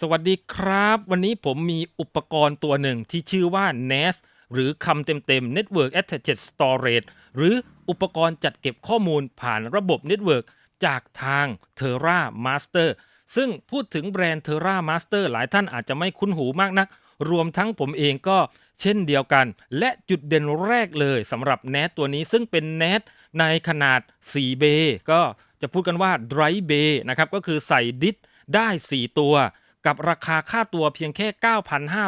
สวัสดีครับ วันนี้ผมมีอุปกรณ์ตัวหนึ่งที่ชื่อว่า NAS หรือคำเต็มๆ Network Attached Storage หรืออุปกรณ์จัดเก็บข้อมูลผ่านระบบ Network จากทาง Terra Master ซึ่งพูดถึงแบรนด์ Terra Master หลายท่านอาจจะไม่คุ้นหูมากนัก รวมทั้งผมเองก็เช่นเดียวกัน และจุดเด่นแรกเลยสำหรับ NAS ตัวนี้ซึ่งเป็น NAS ในขนาด4เบก็จะพูดกันว่า Dry Bay นะครับก็คือใส่ดิสได้ 4 ตัว กับราคาค่าตัวเพียงแค่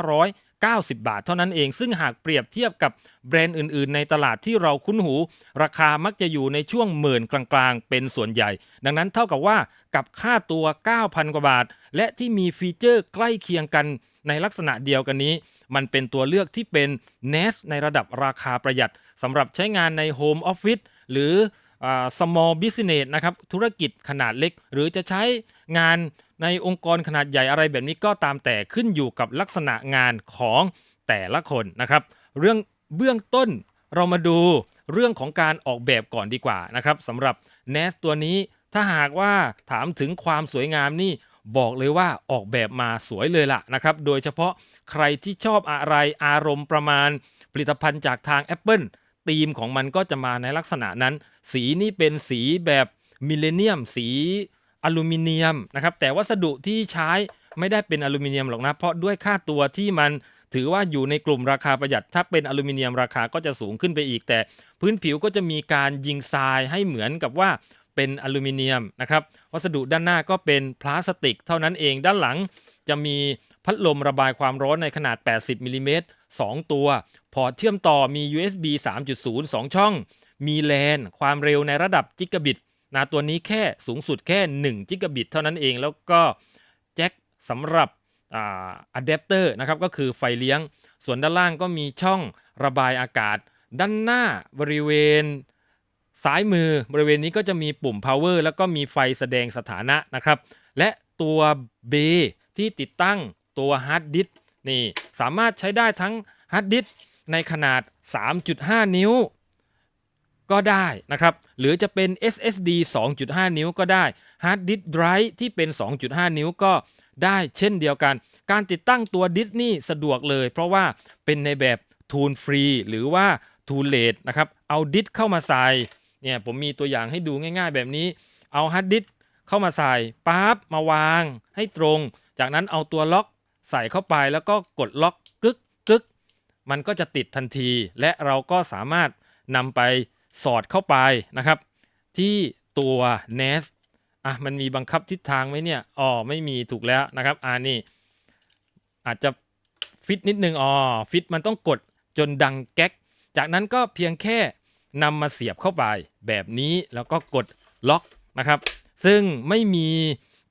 9,590 บาท เท่านั้นเอง ซึ่งหากเปรียบเทียบกับแบรนด์อื่น ๆ ในตลาดที่เราคุ้นหู ราคามักจะอยู่ในช่วงหมื่นกลาง ๆ เป็นส่วนใหญ่ ดังนั้นเท่ากับว่ากับค่าตัว 9,000 กว่าบาท และที่มีฟีเจอร์ใกล้เคียงกันในลักษณะเดียวกันนี้ มันเป็นตัวเลือกที่เป็น NAS ในระดับราคาประหยัดสำหรับใช้งานใน Home Office หรืออ่า small business นะครับ ธุรกิจขนาดเล็ก หรือจะใช้งาน ในองค์กรขนาดใหญ่อะไรแบบนี้ก็ตามแต่ขึ้นอยู่กับลักษณะงานของแต่ละคนนะครับ เรื่องเบื้องต้นเรามาดูเรื่องของการออกแบบก่อนดีกว่านะครับสำหรับ NAS ตัวนี้ถ้าหากว่าถามถึงความสวยงามนี่บอกเลยว่าออกแบบมาสวยเลยล่ะนะครับ โดยเฉพาะใครที่ชอบอะไรอารมณ์ประมาณ ผลิตภัณฑ์จากทาง Apple ธีมของมันก็จะมาในลักษณะนั้น สีนี่เป็นสีแบบมิเลเนียมสี อลูมิเนียมนะครับแต่วัสดุที่ใช้ไม่ได้เป็นอลูมิเนียมหรอกนะ เพราะด้วยค่าตัวที่มันถือว่าอยู่ในกลุ่มราคาประหยัด ถ้าเป็นอลูมิเนียมราคาก็จะสูงขึ้นไปอีก แต่พื้นผิวก็จะมีการยิงทรายให้เหมือนกับว่าเป็นอลูมิเนียมนะครับวัสดุด้านหน้าก็เป็นพลาสติก เท่านั้นเองด้านหลังจะมีพัดลมระบายความร้อนในขนาด 80มิลลิเมตร2ตัว พอร์ตเชื่อมต่อมี USB 3.0 2 ช่อง มีแลนความเร็วในระดับจิกะบิต นะตัวนี้แค่สูงสุดแค่1จิกะบิตเท่านั้นเอง แล้วก็แจ็คสำหรับอะแดปเตอร์นะครับก็คือไฟเลี้ยง ส่วนด้านล่างก็มีช่องระบายอากาศ ด้านหน้าบริเวณซ้ายมือบริเวณนี้ก็จะมีปุ่ม power แล้วก็มีไฟแสดงสถานะนะครับ และตัวเบที่ติดตั้งตัวฮาร์ดดิสนี่สามารถใช้ได้ทั้งฮาร์ดดิสในขนาด 3.5 นิ้ว ก็ได้นะครับ หรือจะเป็น SSD 2.5 นิ้วก็ได้ฮาร์ดดิสไดรฟ์ที่เป็น 2.5 นิ้วก็ได้เช่นเดียวกัน การติดตั้งตัวดิสนี่สะดวกเลย เพราะว่าเป็นในแบบทูนฟรีหรือว่าทูนเลดนะครับ เอาดิสเข้ามาใส่ เนี่ยผมมีตัวอย่างให้ดูง่ายๆ แบบนี้ เอาฮาร์ดดิสเข้ามาใส่ปั๊บมาวางให้ตรง จากนั้นเอาตัวล็อกใส่เข้าไปแล้วก็กดล็อกกึกกึกมันก็จะติดทันที และเราก็สามารถนำไป สอดเข้าไปนะครับ ที่ตัว NAS อะมันมีบังคับทิศทางไหมเนี่ยอ๋อไม่มีถูกแล้วนะครับอ่านี่อาจจะฟิตนิดนึงอ๋อฟิตมันต้องกดจนดังแก๊ก จากนั้นก็เพียงแค่นำมาเสียบเข้าไปแบบนี้แล้วก็กดล็อกนะครับ ซึ่งไม่มี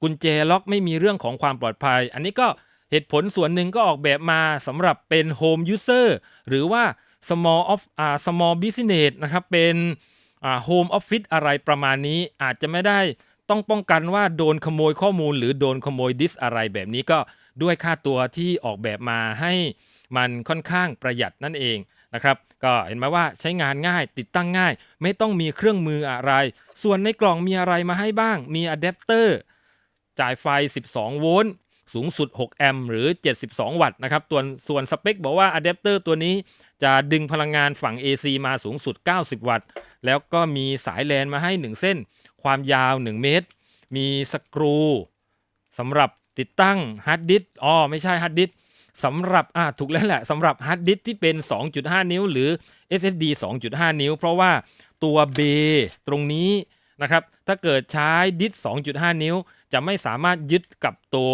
กุญแจล็อกไม่มีเรื่องของความปลอดภัย อันนี้ก็เหตุผลส่วนหนึ่งก็ออกแบบมาสำหรับเป็น Home User หรือว่า Small of อ่า Small Business นะครับเป็นอ่า Home Office อะไรประมาณนี้อาจจะไม่ได้ต้องป้องกันว่าโดนขโมยข้อมูล หรือโดนขโมยดิสอะไรแบบนี้ก็ด้วยค่าตัวที่ออกแบบมาให้มันค่อนข้างประหยัดนั่นเองนะครับ ก็เห็นไหมว่าใช้งานง่ายติดตั้งง่าย ไม่ต้องมีเครื่องมืออะไร ส่วนในกล่องมีอะไรมาให้บ้าง มีอะแดปเตอร์จ่ายไฟ 12 โวลต์ สูงสุด 6 แอมป์หรือ 72 วัตต์นะครับตัวส่วนสเปคบอกว่าอะแดปเตอร์ตัวนี้จะดึงพลังงานฝั่ง AC มาสูงสุด 90 วัตต์ แล้วก็มีสายแลนมาให้ 1 เส้น ความยาว 1 เมตร มีสกรูสำหรับติดตั้งฮาร์ดดิสก์อ๋อไม่ใช่ฮาร์ดดิสก์สำหรับอ่าถูกแล้วแหละสำหรับฮาร์ดดิสก์ที่เป็น 2.5 นิ้ว หรือ SSD 2.5 นิ้ว เพราะว่าตัวเบตรงนี้ นะครับ ถ้าเกิดใช้ดิส2.5 นิ้ว จะไม่สามารถยึดกับตัว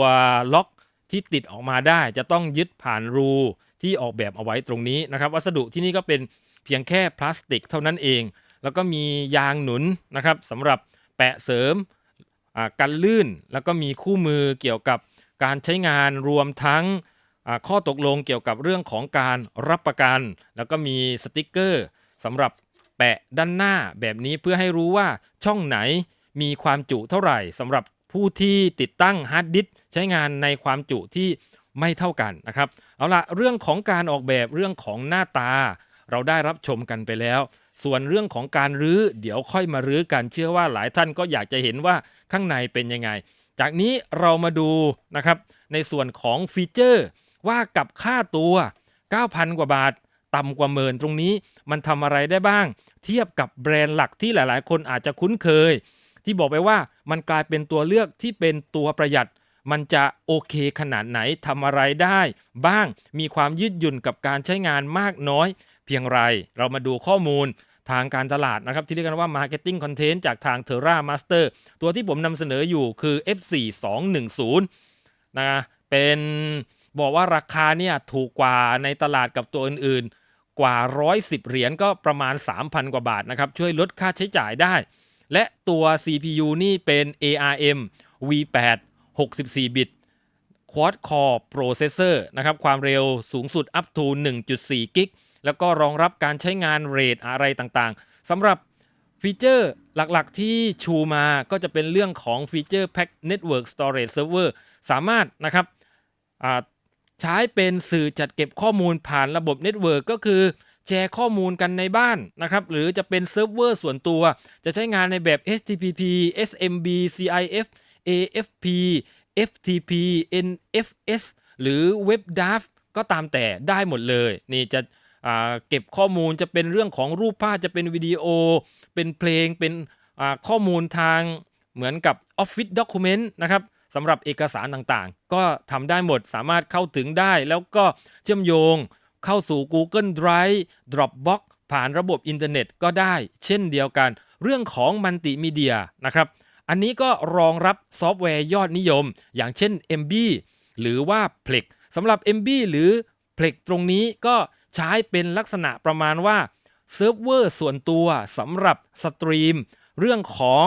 ล็อกที่ติดออกมาได้ จะต้องยึดผ่านรูที่ออกแบบเอาไว้ตรงนี้นะครับ วัสดุที่นี่ก็เป็นเพียงแค่พลาสติกเท่านั้นเอง แล้วก็มียางหนุนนะครับสำหรับแปะเสริมกันลื่น แล้วก็มีคู่มือเกี่ยวกับการใช้งานรวมทั้งข้อตกลงเกี่ยวกับเรื่องของการรับประกัน แล้วก็มีสติกเกอร์สำหรับะด้านหน้าแบบนี้เพื่อให้รู้ว่าช่องไหนมีความจุเท่าไหร่สำหรับผู้ที่ติดตั้งฮาร์ดดิสก์ใช้งานในความจุที่ไม่เท่ากันนะครับ เอาละเรื่องของการออกแบบเรื่องของหน้าตา เราได้รับชมกันไปแล้ว ส่วนเรื่องของการรื้อเดี๋ยวค่อยมารื้อกันเชื่อว่าหลายท่านก็อยากจะเห็นว่าข้างในเป็นยังไง จากนี้เรามาดูนะครับ ในส่วนของฟีเจอร์ว่ากับค่าตัว 9,000 กว่าบาท ต่ำกว่าหมื่นตรงนี้ มันทำอะไรได้บ้าง เทียบกับแบรนด์หลักที่หลาย ๆ คนอาจจะคุ้นเคย ที่บอกไปว่ามันกลายเป็นตัวเลือกที่เป็นตัวประหยัด มันจะโอเคขนาดไหนทำอะไรได้ บ้างมีความยืดหยุ่นกับการใช้งานมากน้อย เพียงไร เรามาดูข้อมูลทางการตลาดนะครับที่เรียกกันว่า Marketing Content จากทาง Terra Master ตัวที่ผมนำเสนออยู่คือ F4210 นะเป็นบอกว่าราคาเนี่ยถูกกว่าในตลาดกับตัวอื่นๆ กว่า 110 เหรียญก็ประมาณ 3,000 กว่าบาทนะครับ ช่วยลดค่าใช้จ่ายได้ และตัว CPU นี่เป็น ARM V8 64 บิต Quad Core Processor นะครับ ความเร็วสูงสุด up to 1.4 กิก แล้วก็รองรับการใช้งานเรทอะไรต่างๆสำหรับฟีเจอร์หลักๆที่ชูมาก็จะเป็นเรื่องของฟีเจอร์ Pack Network Storage Server สามารถนะครับ ใช้เป็นสื่อจัดเก็บข้อมูลผ่านระบบเน็ตเวิร์กก็คือแชร์ข้อมูลกันในบ้านนะครับหรือจะเป็นเซิร์ฟเวอร์ส่วนตัว จะใช้งานในแบบ HTTP SMB CIF AFP FTP NFS หรือ WebDAV ก็ตามแต่ได้หมดเลย นี่จะเก็บข้อมูลจะเป็นเรื่องของรูปภาพจะเป็นวิดีโอ เป็นเพลงเป็นข้อมูลทางเหมือนกับ Office Document นะครับ สำหรับเอกสารต่างๆ ก็ทำได้หมดสามารถเข้าถึงได้ แล้วก็เชื่อมโยงเข้าสู่ Google Drive Dropbox ผ่านระบบอินเทอร์เน็ตก็ได้ เช่นเดียวกัน เรื่องของมัลติมีเดียนะครับ อันนี้ก็รองรับซอฟต์แวร์ยอดนิยม อย่างเช่น MB หรือว่า Plex สำหรับ MB หรือ Plex ตรงนี้ก็ใช้เป็นลักษณะประมาณว่าเซิร์ฟเวอร์ส่วนตัวสำหรับสตรีมเรื่องของ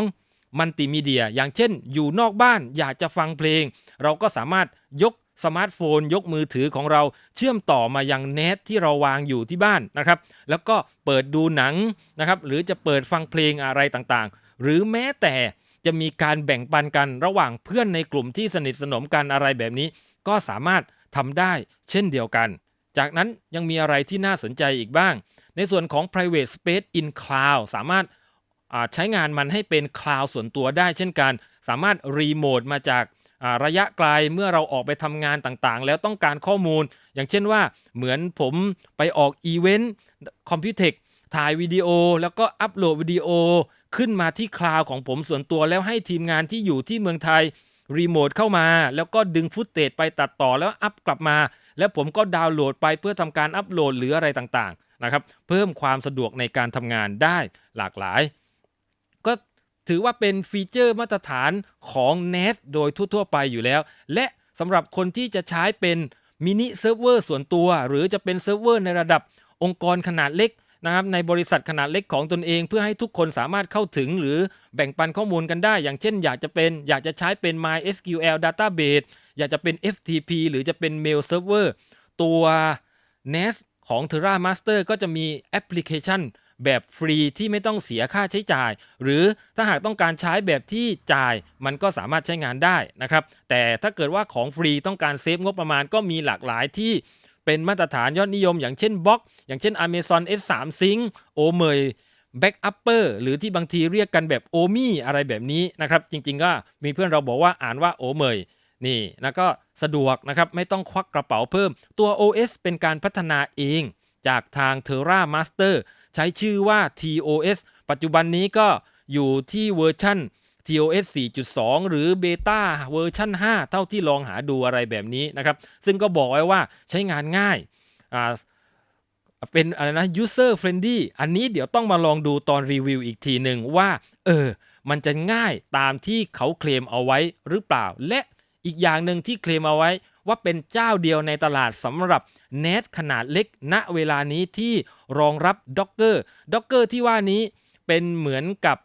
มัลติมีเดีย อย่างเช่น อยู่นอกบ้านอยากจะฟังเพลง เราก็สามารถยกสมาร์ทโฟน ยกมือถือของเราเชื่อมต่อมายังเน็ตที่เราวางอยู่ที่บ้านนะครับ แล้วก็เปิดดูหนังนะครับ หรือจะเปิดฟังเพลงอะไรต่างๆ หรือแม้แต่จะมีการแบ่งปันกันระหว่างเพื่อนในกลุ่มที่สนิทสนมกันอะไรแบบนี้ ก็สามารถทำได้เช่นเดียวกัน จากนั้นยังมีอะไรที่น่าสนใจอีกบ้าง ในส่วนของ private space in cloud สามารถ ใช้งานมันให้เป็นคลาวส่วนตัวได้เช่นกัน สามารถรีโมทมาจากระยะไกลเมื่อเราออกไปทำงานต่างๆ แล้วต้องการข้อมูล อย่างเช่นว่าเหมือนผมไปออกอีเวนต์คอมพิวเทคถ่ายวิดีโอ แล้วก็อัปโหลดวิดีโอขึ้นมาที่คลาวของผมส่วนตัวแล้วให้ทีมงานที่อยู่ที่เมืองไทยรีโมทเข้ามา แล้วก็ดึงฟุตเตจไปตัดต่อแล้วอัพกลับมา แล้วผมก็ดาวน์โหลดไปเพื่อทำการอัปโหลดหรืออะไรต่างๆนะครับเพิ่มความสะดวกในการทำงานได้หลากหลาย ถือว่าเป็นฟีเจอร์มาตรฐานของ NAS โดยทั่วๆไปอยู่แล้ว และสำหรับคนที่จะใช้เป็นมินิเซิร์ฟเวอร์ส่วนตัว หรือจะเป็นเซิร์ฟเวอร์ในระดับองค์กรขนาดเล็กนะครับในบริษัทขนาดเล็กของตนเอง เพื่อให้ทุกคนสามารถเข้าถึงหรือแบ่งปันข้อมูลกันได้ อย่างเช่น อยากจะเป็นอยากจะใช้เป็น MySQL Database อยากจะเป็น FTP หรือจะเป็น Mail Server ตัว NAS ของ Terra Master ก็จะมีแอปพลิเคชัน แบบฟรีที่ไม่ต้องเสียค่าใช้จ่าย หรือถ้าหากต้องการใช้แบบที่จ่ายมันก็สามารถใช้งานได้นะครับ แต่ถ้าเกิดว่าของฟรีต้องการเซฟงบประมาณก็มีหลากหลายที่เป็นมาตรฐานยอดนิยม อย่างเช่นบล็อกอย่างเช่น Amazon S3 Sync โอเมย Backupper หรือที่บางทีเรียกกันแบบโอมี่อะไรแบบนี้นะครับ จริงๆก็มีเพื่อนเราบอกว่าอ่านว่าโอเมยนี่แล้วก็สะดวกนะครับไม่ต้องควักกระเป๋าเพิ่ม ตัว OS เป็นการพัฒนาเองจากทาง Terra Master ใช้ชื่อว่า TOS ปัจจุบันนี้ก็อยู่ที่เวอร์ชัน TOS 4.2 หรือเบต้าเวอร์ชัน5 เท่าที่ลองหาดูอะไรแบบนี้นะครับ ซึ่งก็บอกไว้ว่าใช้งานง่ายอ่าเป็นอะไรนะ user friendly อันนี้เดี๋ยวต้องมาลองดูตอนรีวิวอีกทีหนึ่งว่า เออ มันจะง่ายตามที่เขาเคลมเอาไว้หรือเปล่า และอีกอย่างหนึ่งที่เคลมเอาไว้ ว่าเป็นเจ้าเดียวในตลาดสำหรับ NAS ขนาดเล็ก ณเวลานี้ที่รองรับ Docker Docker ที่ว่านี้เป็นเหมือนกับ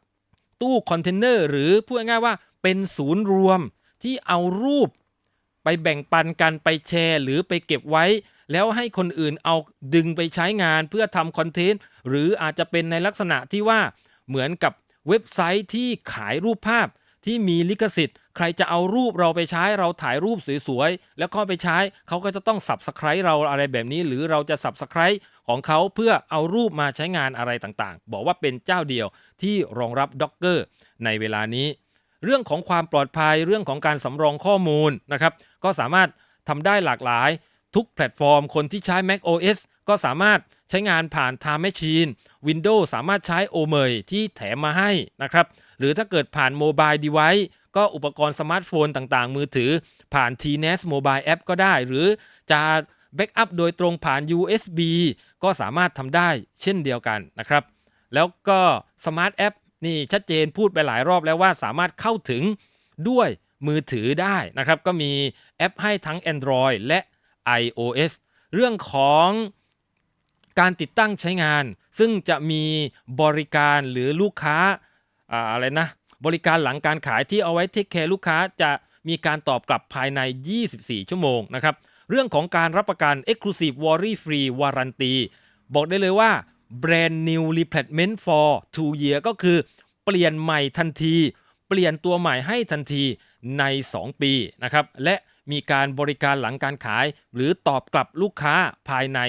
ตู้คอนเทนเนอร์หรือพูดง่ายๆว่าเป็นศูนย์รวมที่เอารูปไปแบ่งปันกันไปแชร์ หรือไปเก็บไว้ แล้วให้คนอื่นเอาดึงไปใช้งานเพื่อทำคอนเทนต์ หรืออาจจะเป็นในลักษณะที่ว่าเหมือนกับเว็บไซต์ที่ขายรูปภาพ ที่มีลิขสิทธิ์ ใครจะเอารูปเราไปใช้เราถ่ายรูปสวยๆ แล้วก็ไปใช้เขาก็จะต้อง subscribe เราอะไรแบบนี้ หรือเราจะ subscribe ของเขาเพื่อเอารูปมาใช้งานอะไรต่างๆ บอกว่าเป็นเจ้าเดียวที่รองรับ Docker ในเวลานี้ เรื่องของความปลอดภัยเรื่องของการสำรองข้อมูลนะครับก็สามารถทำได้หลากหลาย ทุกแพลตฟอร์ม คนที่ใช้ Mac OS ก็สามารถใช้งานผ่าน Time Machine Windows สามารถใช้ o m e y ที่แถมมาให้นะครับ หรือถ้าเกิดผ่าน Mobile Device ก็อุปกรณ์สมาร์ทโฟนต่างๆ มือถือ ผ่าน TNS Mobile App ก็ได้ หรือจะแบ็กอัพโดยตรงผ่าน USB ก็สามารถทำได้เช่นเดียวกันนะครับ แล้วก็ Smart App นี่ชัดเจนพูดไปหลายรอบแล้วว่าสามารถเข้าถึงด้วยมือถือได้นะครับ ก็มีแอปให้ทั้ง Android และ iOS เรื่องของการติดตั้งใช้งาน ซึ่งจะมีบริการหรือลูกค้าอะไรนะ บริการหลังการขายที่เอาไว้เทคแคร์ลูกค้าจะมีการตอบกลับภายใน 24 ชั่วโมงนะครับ เรื่องของการรับประกัน Exclusive Worry Free Warranty บอกได้เลยว่า Brand New Replacement for 2 year ก็คือเปลี่ยนใหม่ทันที เปลี่ยนตัวใหม่ให้ทันทีใน 2 ปีนะครับ และ มีการบริการหลังการขาย หรือตอบกลับลูกค้าภายใน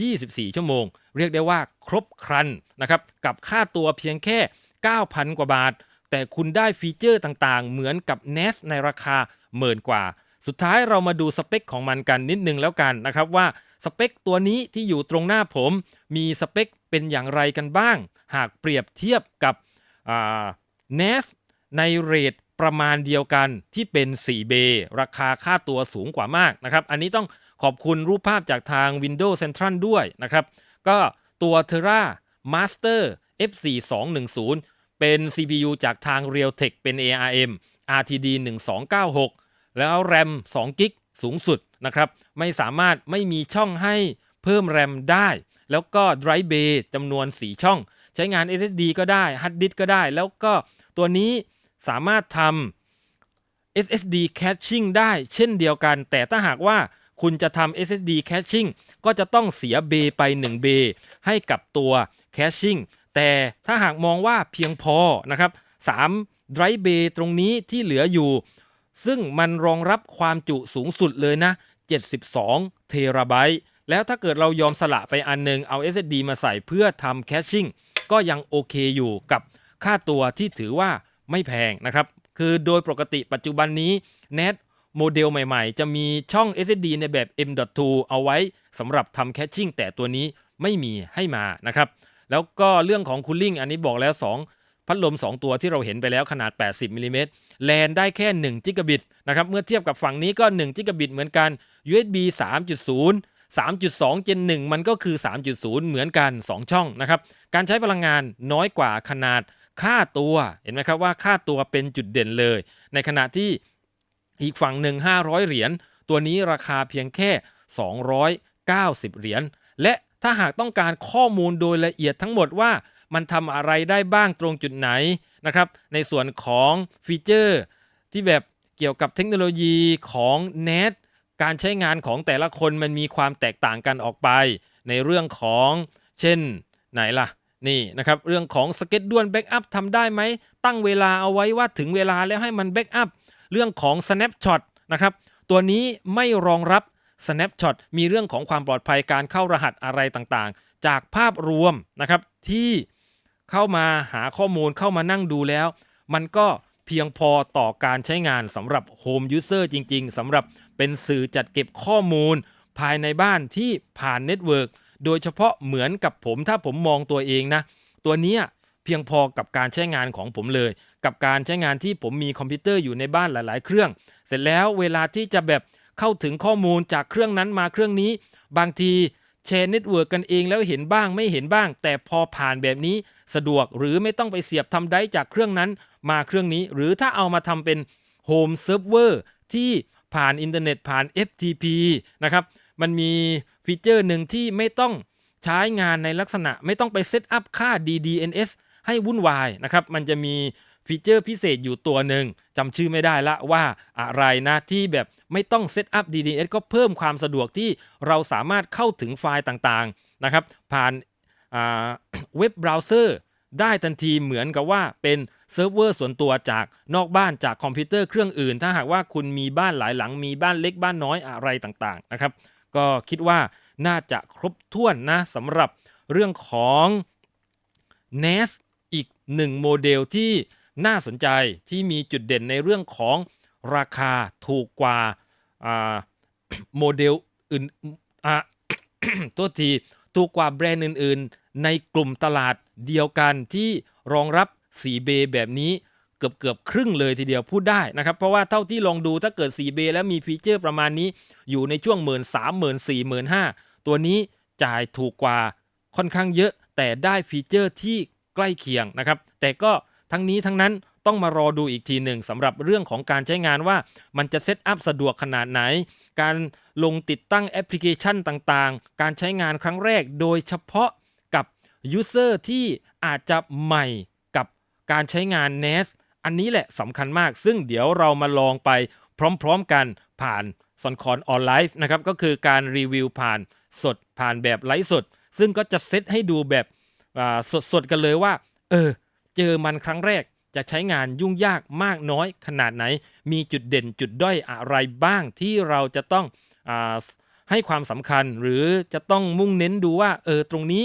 24 ชั่วโมง เรียกได้ว่าครบครันนะครับกับค่าตัวเพียงแค่ 9,000 กว่าบาท แต่คุณได้ฟีเจอร์ต่างๆ เหมือนกับ NAS ในราคาหมื่นกว่า สุดท้ายเรามาดูสเปคของมันกันนิดนึงแล้วกันนะครับว่าสเปคตัวนี้ที่อยู่ตรงหน้าผม มีสเปคเป็นอย่างไรกันบ้าง หากเปรียบเทียบกับ NAS ในเรท ประมาณเดียวกันที่เป็น4เบราคาค่าตัวสูงกว่ามากนะครับ อันนี้ต้องขอบคุณรูปภาพจากทาง Windows Central ด้วยนะครับ ก็ตัว Terra Master F4210 เป็น CPU จากทาง Realtek เป็น ARM RTD 1296 แล้ว RAM 2 g b สูงสุดนะครับ ไม่สามารถไม่มีช่องให้เพิ่ม RAM ได้ แล้วก็ Drive Bay จำนวน 4 ช่อง ใช้งาน SSD ก็ได้ Hard Disk ก็ได้ แล้วก็ตัวนี้ สามารถทำ SSD Caching ได้เช่นเดียวกัน แต่ถ้าหากว่าคุณจะทำ SSD Caching ก็จะต้องเสียเบไป1เบให้กับตัว Caching แต่ถ้าหากมองว่าเพียงพอนะครับ3 Drive Bay ตรงนี้ที่เหลืออยู่ ซึ่งมันรองรับความจุสูงสุดเลยนะ 72 เทราไบต์ แล้วถ้าเกิดเรายอมสละไปอันหนึง เอา SSD มาใส่เพื่อทำแคชชิ่งก็ยังโอเคอยู่กับค่าตัวที่ถือว่า ไม่แพงนะครับ คือโดยปกติปัจจุบันนี้ NET โมเดลใหม่ๆ จะมีช่อง SSD ในแบบ M.2 เอาไว้สำหรับทำแคชชิ่งแต่ตัวนี้ไม่มีให้มานะครับ แล้วก็เรื่องของคูลิ่งอันนี้บอกแล้ว 2 พัดลม 2 ตัวที่เราเห็นไปแล้วขนาด 80มิลลิเมตรแลนได้แค่1จิกะบิตนะครับเมื่อเทียบกับฝั่งนี้ก็1จิกะบิตเหมือนกัน USB 3.0 3.2 Gen 1 มันก็คือ 3.0 เหมือนกัน 2 ช่องนะครับ การใช้พลังงานน้อยกว่าขนาด ค่าตัวเห็นไหมครับว่าค่าตัวเป็นจุดเด่นเลย ในขณะที่อีกฝั่งหนึ่ง500 เหรียญตัวนี้ราคาเพียงแค่ 290 เหรียญและถ้าหากต้องการข้อมูลโดยละเอียดทั้งหมดว่ามันทำอะไรได้บ้างตรงจุดไหนนะครับในส่วนของฟีเจอร์ ที่แบบเกี่ยวกับเทคโนโลยีของ NET การใช้งานของแต่ละคนมันมีความแตกต่างกันออกไป ในเรื่องของเช่นไหนล่ะ นี่นะครับเรื่องของสเก็ตด้วนแบ็กอัพทำได้ไหม ตั้งเวลาเอาไว้ว่าถึงเวลาแล้วให้มันแบ็กอัพเรื่องของ snapshot นะครับตัวนี้ไม่รองรับ snapshot มีเรื่องของความปลอดภัยการเข้ารหัสอะไรต่างๆ จากภาพรวมนะครับที่เข้ามาหาข้อมูลเข้ามานั่งดูแล้ว มันก็เพียงพอต่อการใช้งานสำหรับ Home User จริง ๆสำหรับเป็นสื่อจัดเก็บข้อมูลภายในบ้านที่ผ่านเน็ตเวิร์ก โดยเฉพาะเหมือนกับผมถ้าผมมองตัวเองนะ ตัวนี้เพียงพอกับการใช้งานของผมเลย กับการใช้งานที่ผมมีคอมพิวเตอร์อยู่ในบ้านหลาย ๆ เครื่อง เสร็จแล้วเวลาที่จะแบบเข้าถึงข้อมูลจากเครื่องนั้นมาเครื่องนี้ บางทีแชร์เน็ตเวิร์กกันเองแล้วเห็นบ้างไม่เห็นบ้าง แต่พอผ่านแบบนี้สะดวกหรือไม่ต้องไปเสียบทำได้จากเครื่องนั้นมาเครื่องนี้ หรือถ้าเอามาทำเป็นโฮมเซิร์ฟเวอร์ที่ผ่านอินเทอร์เน็ตผ่าน FTP นะครับ มันมี ฟีเจอร์หนึ่งที่ไม่ต้องใช้งานในลักษณะไม่ต้องไปเซตอัพค่า DDNS ให้วุ่นวายนะครับ มันจะมีฟีเจอร์พิเศษอยู่ตัวหนึ่งจำชื่อไม่ได้ละว่าอะไรนะที่แบบไม่ต้องเซตอัพ DDS ก็เพิ่มความสะดวกที่เราสามารถเข้าถึงไฟล์ต่างๆนะครับ ผ่านเว็บเบราว์เซอร์ได้ทันทีเหมือนกับว่าเป็นเซิร์ฟเวอร์ส่วนตัวจากนอกบ้านจากคอมพิวเตอร์เครื่องอื่น ถ้าหากว่าคุณมีบ้านหลายหลังมีบ้านเล็กบ้านน้อยอะไรต่างๆนะครับ ก็คิดว่าน่าจะครบถ้วนนะสำหรับเรื่องของ NAS อีกหนึ่งโมเดลที่น่าสนใจที่มีจุดเด่นในเรื่องของราคาถูกกว่าโมเดลอื่นตัวทีถูกกว่าแบรนด์อื่น ๆ ในกลุ่มตลาดเดียวกันที่รองรับ4เบแบบนี้ เกือบเกือบครึ่งเลยทีเดียวพูดได้นะครับเพราะว่าเท่าที่ลองดูถ้าเกิด4เบแล้วมีฟีเจอร์ประมาณนี้อยู่ในช่วง1 3 0 0 0 0 4 1 5 0 0 0ตัวนี้จ่ายถูกกว่าค่อนข้างเยอะ แต่ได้ฟีเจอร์ที่ใกล้เคียงนะครับ แต่ก็ทั้งนี้ทั้งนั้นต้องมารอดูอีกทีหนึ่งสำหรับเรื่องของการใช้งานว่ามันจะเซตอัพสะดวกขนาดไหน การลงติดตั้งแอปพลิเคชันต่างๆ การใช้งานครั้งแรกโดยเฉพาะกับยูเซอร์ที่อาจจะใหม่กับการใช้งาน NAS อันนี้แหละสำคัญมาก ซึ่งเดี๋ยวเรามาลองไปพร้อมๆกันผ่านซอนคอนออนไลฟ์นะครับ ก็คือการรีวิวผ่านสดผ่านแบบไลฟ์สด ซึ่งก็จะเซตให้ดูแบบสดๆกันเลยว่า เออ เจอมันครั้งแรกจะใช้งานยุ่งยากมากน้อยขนาดไหน มีจุดเด่นจุดด้อยอะไรบ้างที่เราจะต้องอให้ความสำคัญหรือจะต้องมุ่งเน้นดูว่า เออ ตรงนี้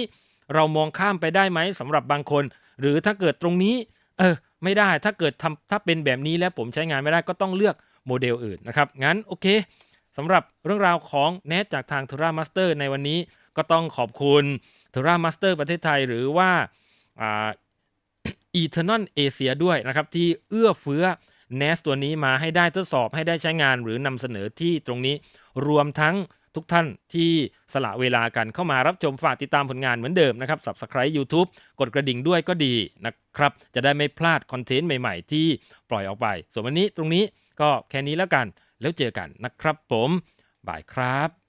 เรามองข้ามไปได้ไหมสำหรับบางคน หรือถ้าเกิดตรงนี้ เออ ไม่ได้ถ้าเกิดทำถ้าเป็นแบบนี้แล้วผมใช้งานไม่ได้ก็ต้องเลือกโมเดลอื่นนะครับ งั้นโอเคสำหรับเรื่องราวของ n e t จากทาง t e r a Master ในวันนี้ก็ต้องขอบคุณ t e r a Master ประเทศไทยหรือว่าอ่า e t e r n a l Asia ด้วยนะครับ ที่เอื้อเฟื้อ NAS ตัวนี้มาให้ได้ทดสอบให้ได้ใช้งานหรือนำเสนอที่ตรงนี้รวมทั้ง ทุกท่านที่สละเวลากันเข้ามารับชมฝากติดตามผลงานเหมือนเดิมนะครับ Subscribe YouTube กดกระดิ่งด้วยก็ดีนะครับ จะได้ไม่พลาดคอนเทนต์ใหม่ๆ ที่ปล่อยออกไป ส่วนวันนี้ตรงนี้ก็แค่นี้แล้วกัน แล้วเจอกันนะครับผม บายครับ